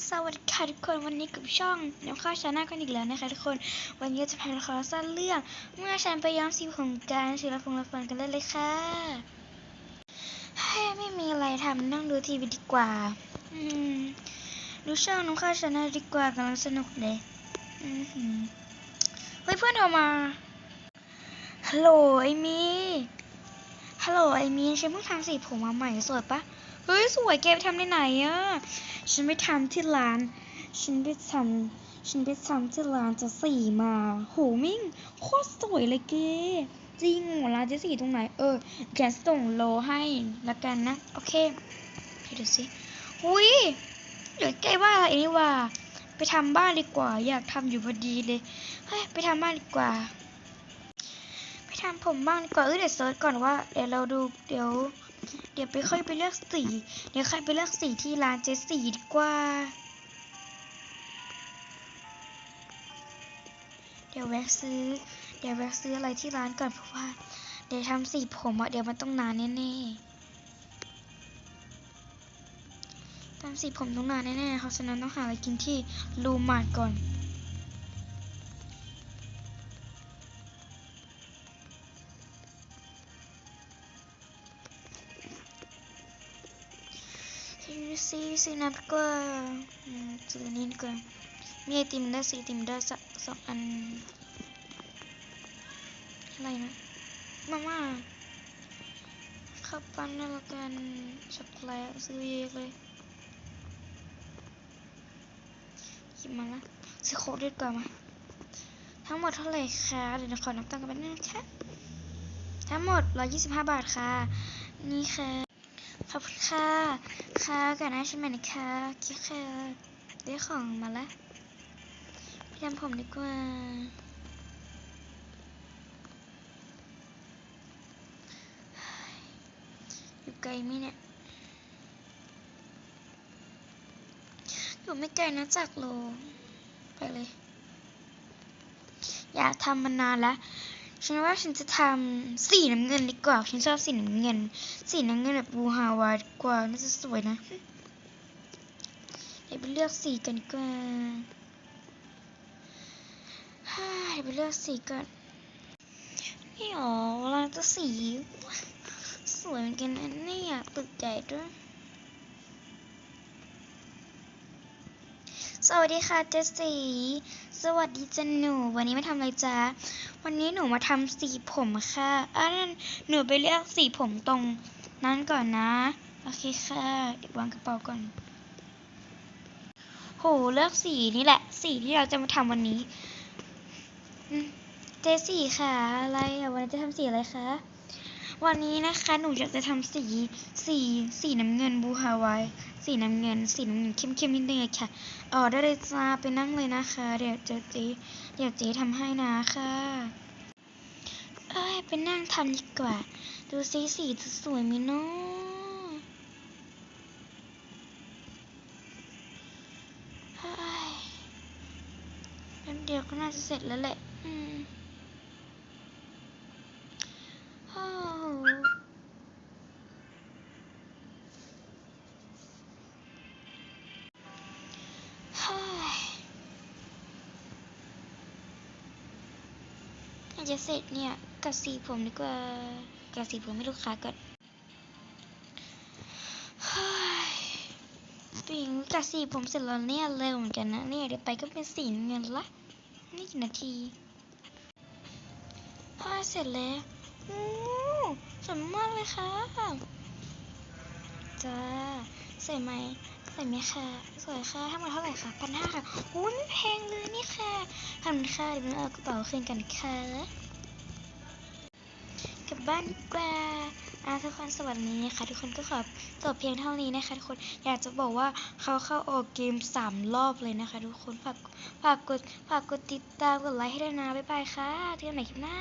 สวัสดีค่ะทุกคนวันนี้กับช่องน้ำข้าวชาแนลกันอีกแล้วนะคะทุกคนวันนี้จะพาละครสั้นเรื่อง เมื่อฉันไปย้อมสีผมกันศิลปงละครกันได้เลยค่ะให้ไม่มีอะไรทำนั่งดูทีวีดีกว่า อืมดูช่องน้ำข้าวชาแนลดีกว่ากำลังสนุกเลยอือหือเฮ้ยเพื่อนโทรมาฮัลโหลไอมี ฮัลโหลไอมีฉันเพิ่งทำสีผมมาใหม่สวยปะเฮ้ยสวยแกไปทำในไหนอะฉันไปทำที่ร้าน ฉันไปทำฉันไปทำที่ร้านจะสีมาโหมิ่งโคตรสวยเลยแกจริงเหรอร้านจะสีตรงไหน เออแกส่งโลให้ละกันนะ โอเคไปดูสิอุ้ยเดี๋ยวแกว่าอะไรนี่ว่า ไปทำบ้านดีกว่า อยากทำอยู่พอดีเลยเฮ้ยไปทำบ้านดีกว่า ไปทำผมบ้างดีกว่าเออเดี๋ยวเซิร์ชก่อนว่าเดี๋ยวเราดูเดี๋ยว เดี๋ยวไปค่อยไปเลือกสี เดี๋ยวค่อยไปเลือกสีที่ร้านเจสีดีกว่า เดี๋ยวแวะซื้อ เดี๋ยวแวะซื้ออะไรที่ร้านก่อนเพราะว่า เดี๋ยวทำสีผมอะเดี๋ยวมันต้องนานแน่ๆทำสีผมต้องนานแน่ๆเพราะฉะนั้นต้องหาอะไรกินที่รูมาร์ก่อน ซื้อซีซีน้ำกว่อืมซื้อนี่ดีกว่ามีไอติมได้วยสีไอติมได้วยสักสองอันอะไรนะมาม่าข้าวปั้นนั่นละกันช็อกโกแลตซื้อเยอะเลยหยิบมาละซื้อโค้กดีกว่ามาทั้งหมดเท่าไหร่คะเดี๋ยวขอนับตังค์กันแป๊บนึงนะคะทั้งหมด 125 บาทค่ะ นี่ค่ะ ขอบคุณค่ะ ค่ะกันนะฉันใหมนะคะโอเคค่ะได้ของมาแล้วไปทำผมดีกว่า อยู่ไกลไหมเนี่ย อยู่ไม่ไกลนะจากโล ไปเลย อยากทำมานานแล้ว ฉันว่าฉันจะทำสีน้ำเงินดีกว่า ฉันชอบสีน้ำเงิน สีน้ำเงินแบบบูฮาวายดีกว่า น่าจะสวยนะเดี๋ยวไปเลือกสีกันดีกว่าฮ่าเดี๋ยวไปเลือกสีก่อนนี่หรอเราจะสี สวยเหมือนกันนะเนี่ยตึกใหญ่ด้วย วัสดีค่ะเจสสีสวัสดีจันหนู วันนี้มาทำอะไรจ๊ะ วันนี้หนูมาทำสีผมค่ะอะนั่นหนูไปเลือกสีผมตรงนั้นก่อนนะ โอเคค่ะเดี๋ยววางกระเป๋าก่อน โห เลือกสีนี่แหละ สีที่เราจะมาทำวันนี้ เจสสีค่ะ อะไรอะวันนี้จะทำสีอะไรคะ วันนี้นะคะหนูอยากจะทำสีสีสีน้ำเงินบูฮาวายสีน้ำเงิน สีน้ำเงินเข้มๆนิดนึงค่ะอ๋อได้เลยจ้าไปนั่งเลยนะคะ เดี๋ยวเจ๊เดี๋ยวเจ๊ทำให้นะค่ะเอ้ยไปนั่งทำดีกว่า ดูสีสีจะสวยไหมเนาะเฮ้ยแป๊บเดียวก็น่าจะเสร็จแล้วแหละอืมาจะเสร็จเนี่ยกัดสีผมดีกว่ากัดสีผมให้ลูกค้าก่อนปิงกัดสีผมเสร็จแล้วเนี่ยเร็วเหมือนกันนะเนี่ยเดี๋ยวไปก็เป็นสีเงินละนี่กี่นาทีเฮ้ยเสร็จแล้วโอ้สวยมากเลยค่ะจ้า สวยไหมสวยไหมคะสวยค่ะทั้งหมดเท่าไหร่คะพันห้าค่ะโอ้ยไม่แพงเลยนี่ค่ะทำค่ะเดี๋ยวเราเอากระเป๋าคืนกันค่ะกลับบ้านดีกว่าอาทุกคนสวัสดีนะคะ ทุกคนก็ขอจบเพียงเท่านี้นะคะทุกคนอยากจะบอกว่าเขาเข้าออกเกมสามรอบเลยนะคะ ทุกคนฝากฝากกดฝากกดติดตามกดไลค์ให้ด้วยนะบ๊ายบายค่ะเจอกันใหม่คลิปหน้า